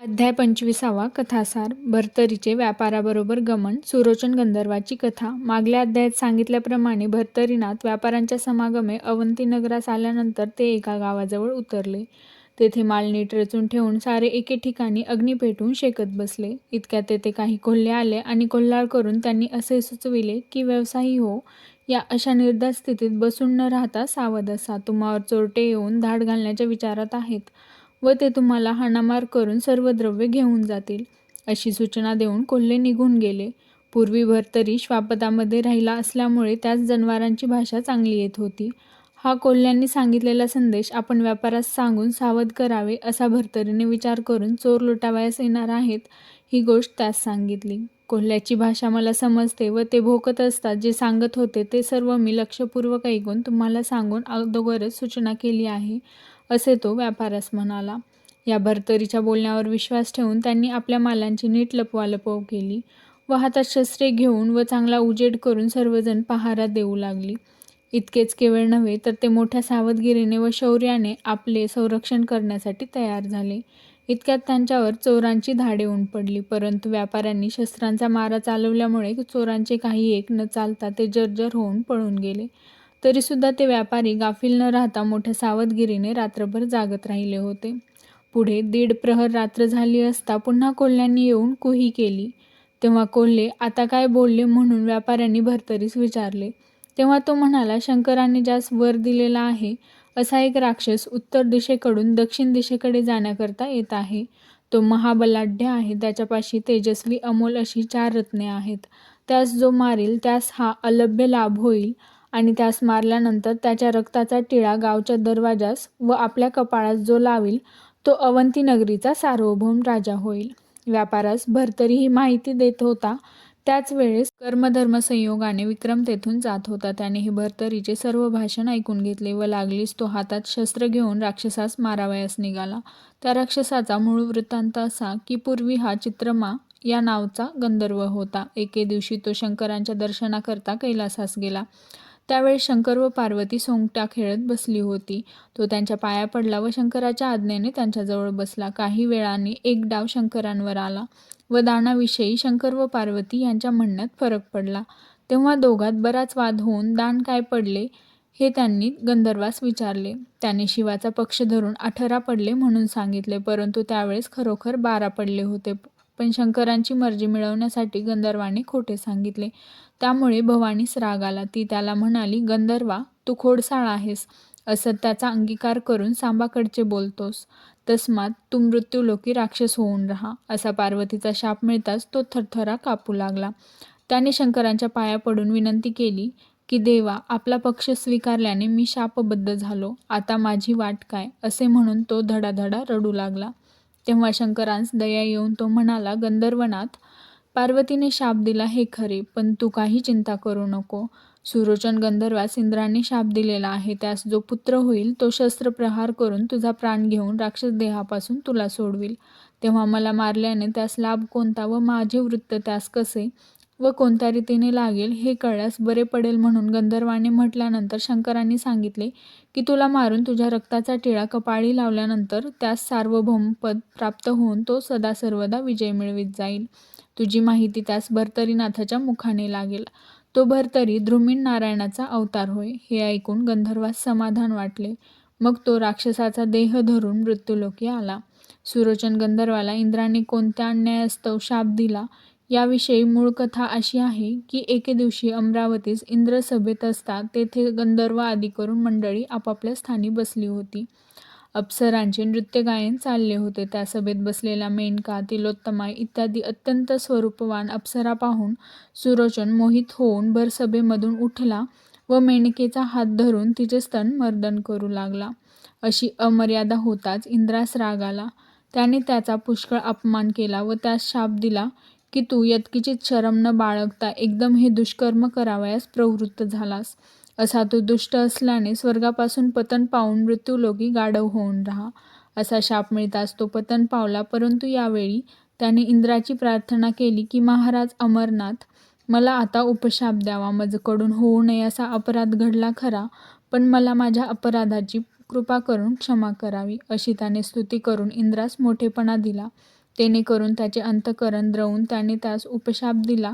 अध्याय पंचवीसावा कथासार भर्तरीचे व्यापाराबरोबर गमन सुरोचन गंधर्वाची कथा. मागल्या अध्यायात सांगितल्याप्रमाणे भर्तरीनाथ व्यापाऱ्यांच्या समागमे अवंतीनगरास आल्यानंतर ते एका गावाजवळ उतरले. तेथे माल नीट रचून ठेवून सारे एके ठिकाणी अग्नी पेटवून शेकत बसले. इतक्यात तेथे काही कोल्हे आले आणि कोल्हार करून त्यांनी असे सुचविले की व्यवसायी हो या अशा निर्धार स्थितीत बसून न राहता सावध असा. तुम्हावर चोरटे येऊन धाड घालण्याच्या विचारात आहेत. व ते तुम्हाला हाणामार करून सर्व द्रव्य घेऊन जातील. अशी सूचना देऊन कोल्हे निघून गेले. पूर्वी तरी श्वापदामध्ये राहिला असल्यामुळे त्याच जनावरांची भाषा चांगली येत होती. हा कोल्ह्यांनी सांगितलेला संदेश आपण व्यापारास सांगून सावध करावे असा भर्तरीने विचार करून चोर लुटावयास येणार आहेत ही गोष्ट त्यास सांगितली. कोल्ह्याची भाषा मला समजते व ते भोकत असतात. जे सांगत होते ते सर्व मी लक्षपूर्वक ऐकून तुम्हाला सांगून अगोदरच सूचना केली आहे. असे तो व्यापाऱ्यास म्हणाला. या भर्तरीच्या बोलण्यावर विश्वास ठेवून त्यांनी आपल्या मालांची नीट लपवालपव केली. व हातात शस्त्रे घेऊन व चांगला उजेड करून सर्वजण पहारा देऊ लागली. इतकेच केवळ नव्हे तर ते मोठ्या सावधगिरीने व शौर्याने आपले संरक्षण करण्यासाठी तयार झाले. इतक्यात त्यांच्यावर चोरांची धाडे ऊन पडली. परंतु व्यापाऱ्यांनी शस्त्रांचा मारा चालवल्यामुळे चोरांचे काही एक न चालता ते जर्जर होऊन पळून गेले. तरीसुद्धा ते व्यापारी गाफील न राहता मोठ्या सावधगिरीने रात्रभर जागत राहिले होते. पुढे दीड प्रहर रात्र झाली असता पुन्हा कोल्ह्यांनी येऊन कुही केली. तेव्हा कोल्हे आता काय बोलले? म्हणून व्यापाऱ्यांनी भरतरीस विचारले. तेव्हा तो म्हणाला शंकराने ज्यास वर दिलेला आहे असा एक राक्षस उत्तर दिशेकडून दक्षिण दिशेकडे जाण्याकरता येत आहे. तो महाबलाढ्य आहे त्याच्यापाशी तेजस्वी अमोल अशी चार रत्ने आहेत. त्यास जो मारील त्यास हा अलभ्य लाभ होईल. आणि त्यास मारल्यानंतर त्याच्या रक्ताचा टिळा गावच्या दरवाजास व आपल्या कपाळास जो लावील तो अवंती नगरीचा सार्वभौम राजा होईल. व्यापारास भरतरी ही माहिती देत होता. त्याच वेळेस कर्मधर्म संयोगाने विक्रम तेथून जात होता. त्याने हे भरतरीचे सर्व भाषण ऐकून घेतले व लागलीच तो हातात शस्त्र घेऊन राक्षसास मारावयास निघाला. त्या राक्षसाचा मूळ वृत्तांत असा की पूर्वी हा चित्रमा या नावचा गंधर्व होता. एके दिवशी तो शंकरांच्या दर्शनाकरता कैलासास गेला. त्यावेळी शंकर व पार्वती सोंगट्या खेळत बसली होती. तो त्यांच्या पाया पडला व शंकराच्या आज्ञेने त्यांच्याजवळ बसला. काही वेळाने एक डाव शंकरांवर आला व दानाविषयी शंकर व पार्वती यांच्या म्हणण्यात फरक पडला. तेव्हा दोघात बराच वाद होऊन दान काय पडले हे त्यांनी गंधर्वास विचारले. त्याने शिवाचा पक्ष धरून अठरा पडले म्हणून सांगितले परंतु त्यावेळेस खरोखर बारा पडले होते. पण शंकरांची मर्जी मिळवण्यासाठी गंधर्वाने खोटे सांगितले. त्यामुळे भवानीस राग आला. ती त्याला म्हणाली गंधर्वा तू खोडसाळ आहेस. असं त्याचा अंगीकार करून सांबाकडचे बोलतोस. तस्मात तू मृत्यूलोकी राक्षस होऊन राहा. असा पार्वतीचा शाप मिळताच तो थरथरा कापू लागला. त्याने शंकरांच्या पाया पडून विनंती केली की देवा आपला पक्ष स्वीकारल्याने मी शापबद्ध झालो. आता माझी वाट काय? असे म्हणून तो धडाधडा रडू लागला. तेव्हा शंकरांस दया येऊन तो म्हणाला गंधर्वनाथ पार्वतीने शाप दिला हे खरे पण तू काही चिंता करू नको. सुरोचन गंधर्वास इंद्राने शाप दिलेला आहे. त्यास जो पुत्र होईल तो शस्त्र प्रहार करून तुझा प्राण घेऊन राक्षस देहापासून तुला सोडविल. तेव्हा मला मारल्याने त्यास लाभ कोणता व माझे वृत्त त्यास कसे? व कोणत्या रीतीने लागेल हे कळल्यास बरे पडेल म्हणून गंधर्वाने म्हटल्यानंतर शंकरांनी सांगितले की तुला मारून तुझ्या रक्ताचा टिळा कपाळी लावल्यानंतर त्यास सार्वभौम पद प्राप्त होऊन तो सदा सर्वदा विजय मिळवित जाईल. तुझी माहिती त्यास भर्तरीनाथाच्या मुखाने लागेल. तो भर्तरी ध्रुमीण नारायणाचा अवतार होय हे ऐकून गंधर्वास समाधान वाटले. मग तो राक्षसाचा देह धरून मृत्यूलोकी आला. सुरोचन गंधर्वाला इंद्राने कोणत्या अन्यायास्तव शाप दिला? याविषयी मूळ कथा अशी आहे की एके दिवशी अमरावतीस इंद्रसभेत असता तेथे गंधर्व आदी करून मंडळी आपापल्या स्थानी बसली होती. अप्सरांचे नृत्यगायन चालले होते. त्या सभेत बसलेला मेनका तिलोत्तमा इत्यादी अत्यंत स्वरूपवान अप्सरा पाहून सुरोचन मोहित होऊन भरसभेमधून उठला व मेनकेचा हात धरून तिचे स्तन मर्दन करू लागला. अशी अमर्यादा होताच इंद्रास राग आला. त्याने त्याचा पुष्कळ अपमान केला व त्यास शाप दिला की तू यत्किचित शरम न बाळगता एकदम हे दुष्कर्म करावयास प्रवृत्त झालास. असा तो दुष्ट असल्याने स्वर्गापासून पतन पावून मृत्यूलोकी गाढव होऊन राहा. असा शाप मिळताच तो पतन पावला. परंतु यावेळी त्याने इंद्राची प्रार्थना केली की महाराज अमरनाथ मला आता उपशाप द्यावा. माझकडून होऊ नये असा अपराध घडला खरा पण मला माझ्या अपराधाची कृपा करून क्षमा करावी. अशी त्याने स्तुती करून इंद्रास मोठेपणा दिला. तेने करून त्याचे अंतःकरण द्रवून त्याने त्यास उपशाप दिला.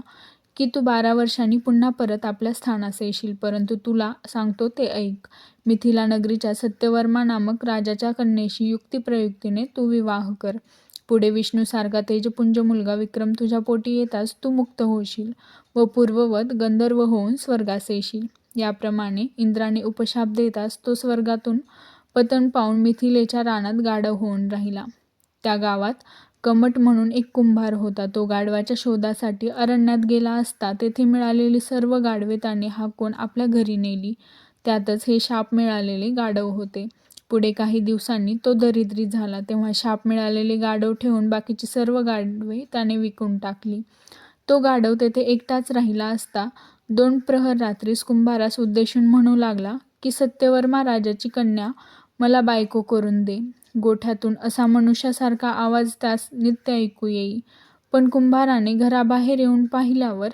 की तू बारा वर्षांनी पुन्हा परत आपल्या स्थानास येशील परंतु तुला सांगतो ते ऐक. मिथिला नगरीच्या सत्यवर्मा नामक राजाच्या कन्येशी युक्तिप्रयुक्तीने तू विवाह कर. पुढे विष्णूसारखा तेजपुंज मुलगा विक्रम तुझ्या पोटी येताच तू मुक्त होशील व पूर्ववत गंधर्व होऊन स्वर्गास येशील. याप्रमाणे इंद्राने उपशाप देताच तो स्वर्गातून पतन पाहून मिथिलेच्या रानात गाढव होऊन राहिला. त्या गावात कमट म्हणून एक कुंभार होता. तो गाढवाच्या शोधासाठी अरण्यात गेला असता तेथे मिळालेली सर्व गाढवे त्याने हाकून आपल्या घरी नेली. त्यातच हे शाप मिळालेले गाढव होते. पुढे काही दिवसांनी तो दरिद्री झाला. तेव्हा शाप मिळालेले गाढव ठेवून बाकीची सर्व गाढवे त्याने विकून टाकली. तो गाढव तेथे एकटाच राहिला असता. दोन प्रहर रात्रीस कुंभारास उद्देशून म्हणू लागला की सत्यवर्मा राजाची कन्या मला बायको करून दे. गोठ्यातून असा मनुष्यासारखा आवाज त्यास नित्य ऐकू येई. पण कुंभाराने घराबाहेर येऊन पाहिल्यावर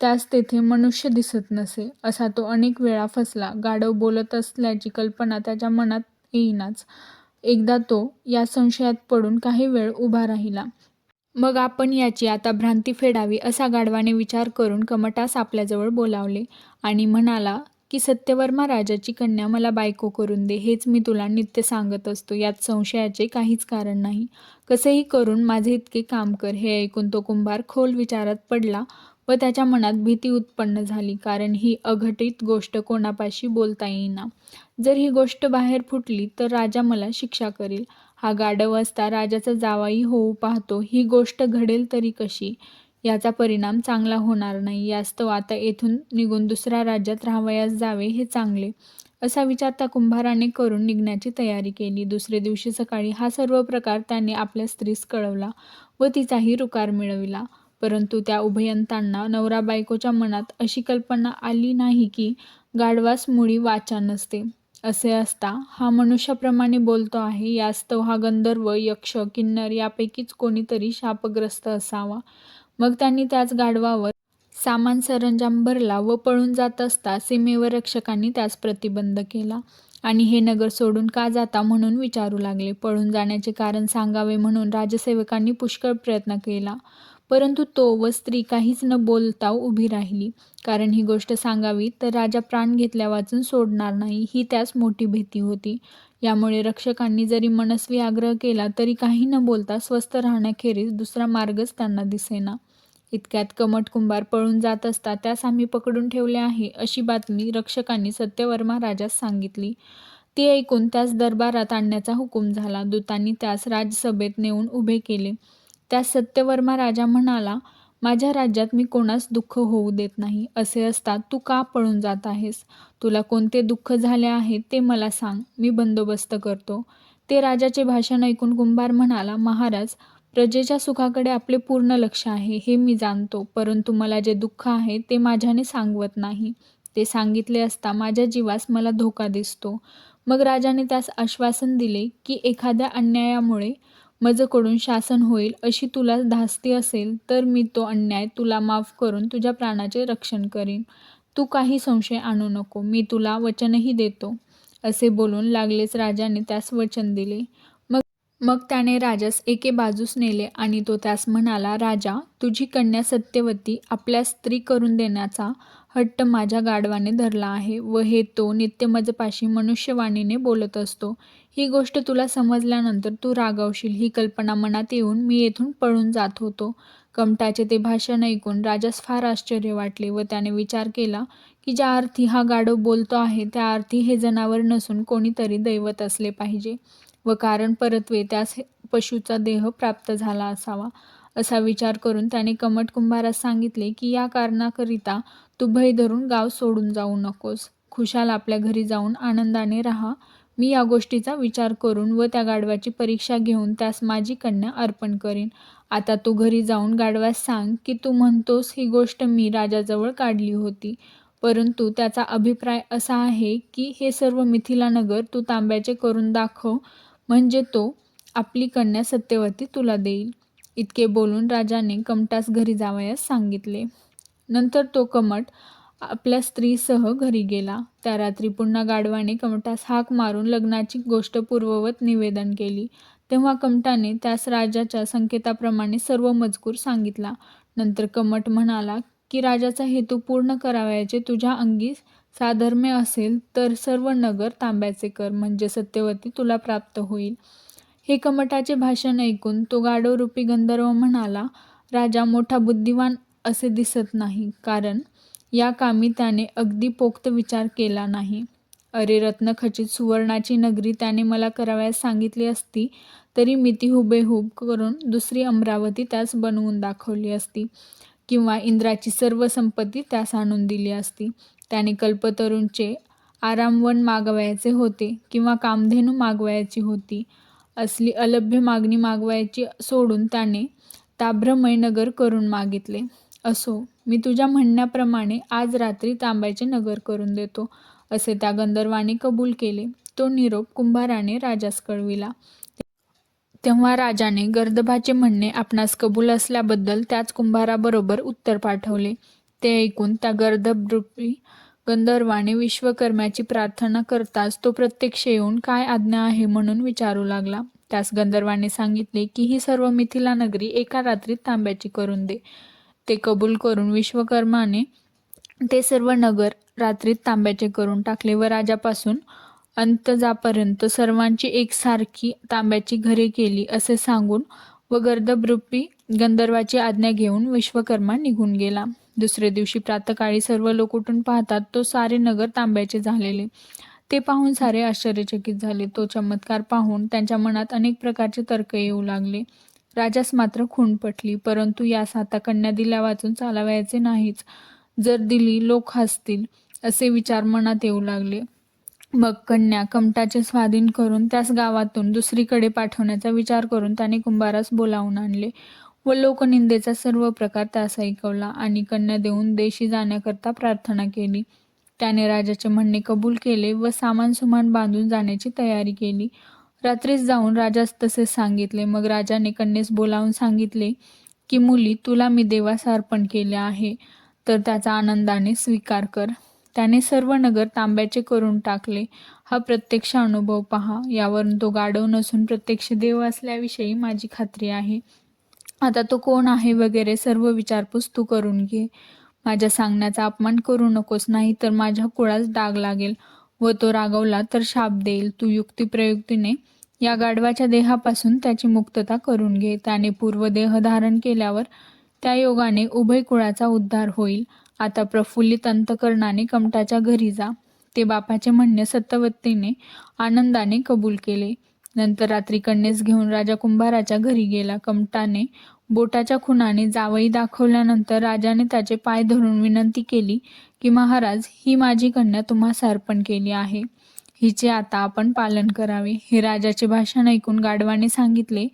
त्यास तेथे मनुष्य दिसत नसे असा तो अनेक वेळा फसला. गाढव बोलत असल्याची कल्पना त्याच्या मनात येईनाच. एकदा तो या संशयात पडून काही वेळ उभा राहिला. मग आपण याची आता भ्रांती फेडावी असा गाढवाने विचार करून कमटास आपल्याजवळ बोलावले आणि म्हणाला की सत्यवर्मा राजाची कन्या मला बायको करून दे हेच मी तुला नित्य सांगत असतो. यात संशयाचे काहीच कारण नाही. कसेही करून माझे इतके काम कर हे ऐकून तो कुंभार खोल विचारात पडला व त्याच्या मनात भीती उत्पन्न झाली कारण ही अघटित गोष्ट कोणापाशी बोलता येईना. जर ही गोष्ट बाहेर फुटली तर राजा मला शिक्षा करील. हा गाढव असता राजाचा जावाई होऊ पाहतो. ही गोष्ट घडेल तरी कशी? याचा परिणाम चांगला होणार नाही. यास्तव आता येथून निघून दुसऱ्या राज्यात राहावयास जावे हे चांगले. असा विचार त्या कुंभाराने करून निघण्याची तयारी केली. दुसरे दिवशी सकाळी हा सर्व प्रकार त्याने आपल्या स्त्रीस कळवला व तिचाही रुकार मिळविला. परंतु त्या उभयंतांना नवरा बायकोच्या मनात अशी कल्पना आली नाही की गाढवास मुळी वाचा नसते. असे असता हा मनुष्याप्रमाणे बोलतो आहे यास्तव हा गंधर्व यक्ष किन्नर यापैकीच कोणीतरी शापग्रस्त असावा. मग त्यांनी त्याच गाढवावर सामान सरंजाम भरला व पळून जात असता सीमेवर रक्षकांनी त्यास प्रतिबंध केला. आणि हे नगर सोडून का जाता म्हणून विचारू लागले. पळून जाण्याचे कारण सांगावे म्हणून राजसेवकांनी पुष्कळ प्रयत्न केला. परंतु तो व स्त्री काहीच न बोलता उभी राहिली. कारण ही गोष्ट सांगावी तर राजा प्राण घेतल्या वाचून सोडणार नाही ही त्यास मोठी भीती होती. यामुळे रक्षकांनी जरी मनस्वी आग्रह केला तरी काही न बोलता स्वस्थ राहण्याखेरीज दुसरा मार्गच त्यांना दिसेना. इतक्यात कमट कुंभार पळून जात असता त्यास आम्ही पकडून ठेवले आहे अशी बातमी रक्षकांनी सत्यवर्मा राजास सांगितली. ती ऐकून त्यास दरबारात आणण्याचा हुकूम झाला. दूतांनी त्यास राजसभेत नेऊन उभे केले. त्यास सत्यवर्मा राजा म्हणाला माझ्या राज्यात मी कोणास दुःख होऊ देत नाही. असे असता तू का पळून जात आहेस? तुला कोणते दुःख झाले आहे ते मला सांग. मी बंदोबस्त करतो. ते राजाचे भाषण ऐकून कुंभार म्हणाला महाराज प्रजेच्या सुखाकडे आपले पूर्ण लक्ष आहे हे मी जाणतो. परंतु मला जे दुःख आहे ते माझ्याने सांगवत नाही. ते सांगितले असता माझ्या जीवास मला धोका दिसतो. मग राजाने त्यास आश्वासन दिले की एखाद्या अन्यायामुळे मजकडून शासन होईल अशी तुला धास्ती असेल तर मी तो अन्याय तुला माफ करून तुझ्या प्राणाचे रक्षण करीन. तू काही संशय आणू नको मी तुला वचनही देतो. असे बोलून लागलेच राजाने त्यास वचन दिले. मग त्याने राजास एके बाजूस नेले आणि तो त्यास म्हणाला राजा तुझी कन्या सत्यवती आपल्या स्त्री करून देण्याचा हट्ट माझ्या गाढवाने धरला आहे व हे तो नित्यमजपाशी मनुष्यवाणीने बोलत असतो. ही गोष्ट तुला समजल्यानंतर तू रागावशील. ही कल्पना मनात येऊन मी येथून पळून जात होतो. कमटाचे ते भाषण ऐकून राजास फार आश्चर्य वाटले व त्याने विचार केला की ज्या अर्थी हा गाढव बोलतो आहे त्या अर्थी हे जनावर नसून कोणीतरी दैवत असले पाहिजे. व कारण परत्वे त्यास पशुचा देह प्राप्त झाला असावा असा विचार करून त्याने कमट कुंभारास सांगितले की या कारणाकरिता तू भय धरून गाव सोडून जाऊ नकोस. खुशाल आपल्या घरी जाऊन आनंदाने राहा. मी या गोष्टीचा विचार करून व त्या गाढवाची परीक्षा घेऊन त्यास माझी कन्या अर्पण करीन. आता तू घरी जाऊन गाढवास सांग की तू म्हणतोस ही गोष्ट मी राजाजवळ काढली होती. परंतु त्याचा अभिप्राय असा आहे की हे सर्व मिथिला नगर तू तांब्याचे करून दाखव. म्हणजे तो आपली कन्या सत्यवती तुला देईल. इतके बोलून राजाने कमटास घरी जावयास सांगितले. नंतर तो कमट आपल्या स्त्रीसह घरी गेला. त्या रात्री पुन्हा गाढवाने कमटास हाक मारून लग्नाची गोष्ट पूर्ववत निवेदन केली. तेव्हा कमटाने त्यास राजाच्या संकेताप्रमाणे सर्व मजकूर सांगितला. नंतर कमट म्हणाला की राजाचा हेतू पूर्ण करावयाचे तुझ्या अंगी साधर्म्य असेल तर सर्व नगर तांब्याचे कर म्हणजे सत्यवती तुला प्राप्त होईल. हे कमटाचे भाषण ऐकून तो गाढवरूपी गंधर्व म्हणाला राजा मोठा बुद्धिवान असे दिसत नाही कारण या कामी त्याने अगदी पोक्त विचार केला नाही. अरे रत्नखचित सुवर्णाची नगरी त्याने मला करावयास सांगितली असती तरी मी ती हुबेहूब करून दुसरी अमरावती त्यास बनवून दाखवली असती किंवा इंद्राची सर्व संपत्ती त्यास आणून दिली असती. त्याने कल्पतरूंचे आरामवन मागवायचे होते किंवा कामधेनू मागवायची होती. असली अलभ्य मागणी मागवायची सोडून त्याने ताभ्रमय नगर करून मागितले. असो मी तुझ्या म्हणण्याप्रमाणे आज रात्री तांब्याचे नगर करून देतो असे त्या गंधर्वाने कबूल केले. तो निरोप कुंभाराने राजास कळविला. तेव्हा राजाने गर्दभाचे म्हणणे आपणास कबूल असल्याबद्दल त्याच कुंभाराबरोबर उत्तर पाठवले. ते ऐकून त्या गर्दभरूपी गंधर्वाने विश्वकर्म्याची प्रार्थना करताच तो प्रत्यक्ष येऊन काय आज्ञा आहे म्हणून विचारू लागला. त्यास गंधर्वाने सांगितले की ही सर्व मिथिला नगरी एका रात्रीत तांब्याची करून दे. ते कबूल करून विश्वकर्माने ते सर्व नगर रात्रीत तांब्याचे करून टाकले व राजापासून अंतजापर्यंत सर्वांची एकसारखी तांब्याची घरे केली असे सांगून व गर्दभरूपी गंधर्वाची आज्ञा घेऊन विश्वकर्मा निघून गेला. दुसऱ्या दिवशी प्रातकाळी सर्व लोक उठून पाहतात तो सारे नगर तांब्याचे झालेले. ते पाहून सारे आश्चर्यचकित झाले. तो चमत्कार पाहून त्यांच्या मनात अनेक प्रकारचे तर्क येऊ लागले. राजास मात्र खूण पटली परंतु यास आता कन्या दिल्या वाचून चालावयाचे नाहीच जर दिली लोक हसतील असे विचार मनात येऊ लागले. मग कन्या कमटाचे स्वाधीन करून त्यास गावातून दुसरीकडे पाठवण्याचा विचार करून त्याने कुंभारास बोलावून आणले. व लोकनिंदेचा सर्व प्रकार त्यास ऐकवला आणि कन्या देऊन देशी जाण्याकरता प्रार्थना केली. त्याने राजाचे म्हणणे कबूल केले व सामान सुमान बांधून जाण्याची तयारी केली. रात्रीच जाऊन राजास तसे सांगितले. मग राजाने कन्येस बोलावून सांगितले की मुली तुला मी देवास अर्पण केले आहे. तर त्याचा आनंदाने स्वीकार कर. त्याने सर्व नगर तांब्याचे करून टाकले. हा प्रत्यक्ष अनुभव पहा. यावरून तो गाढव नसून प्रत्यक्ष देव असल्याविषयी माझी खात्री आहे. आता तो कोण आहे वगैरे सर्व विचारपूस तू करून घे. माझ्या सांगण्याचा अपमान करू नकोस नाही तर माझ्या कुळास डाग लागेल व तो रागवला तर शाप देईल. तू युक्तिप्रयुक्तीने या गाढवाच्या देहापासून त्याची मुक्तता करून घे. त्याने पूर्व देह धारण केल्यावर त्या योगाने उभय कुळाचा उद्धार होईल. आता प्रफुल्लित अंतकरणाने कमटाच्या घरी जा. ते बापाचे म्हणणे सत्यवत्तीने आनंदाने कबूल केले. नंतर रात्री कन्येस घेऊन राजा कुंभाराच्या घरी गेला. कमटाने बोटाच्या खुणाने जावई दाखवल्यानंतर राजाने त्याचे पाय धरून विनंती केली की महाराज ही माझी कन्या तुम्हास अर्पण केली आहे. हिचे आता आपण पालन करावे. हे राजाचे भाषण ऐकून गाढवाने सांगितले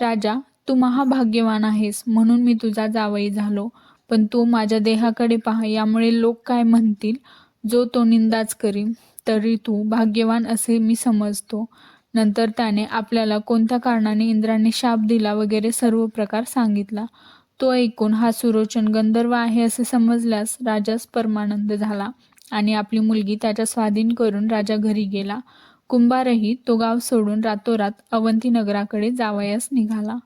राजा तू महाभाग्यवान आहेस म्हणून मी तुझा जावई झालो. पण तू माझ्या देहाकडे पहा यामुळे लोक काय म्हणतील? जो तो निंदाच करीन तरी तू भाग्यवान असे मी समजतो. नंतर त्याने आपल्याला कोणत्या कारणाने इंद्राने शाप दिला वगैरे सर्व प्रकार सांगितला. तो ऐकून हा सुरोचन गंधर्व आहे असे समजल्यास राजास परमानंद झाला आणि आपली मुलगी त्याच्या स्वाधीन करून राजा घरी गेला. कुंभारही तो गाव सोडून रातोरात अवंतीनगराकडे जावयास निघाला.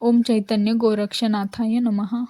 ओम चैतन्य गोरक्षनाथाय नमहा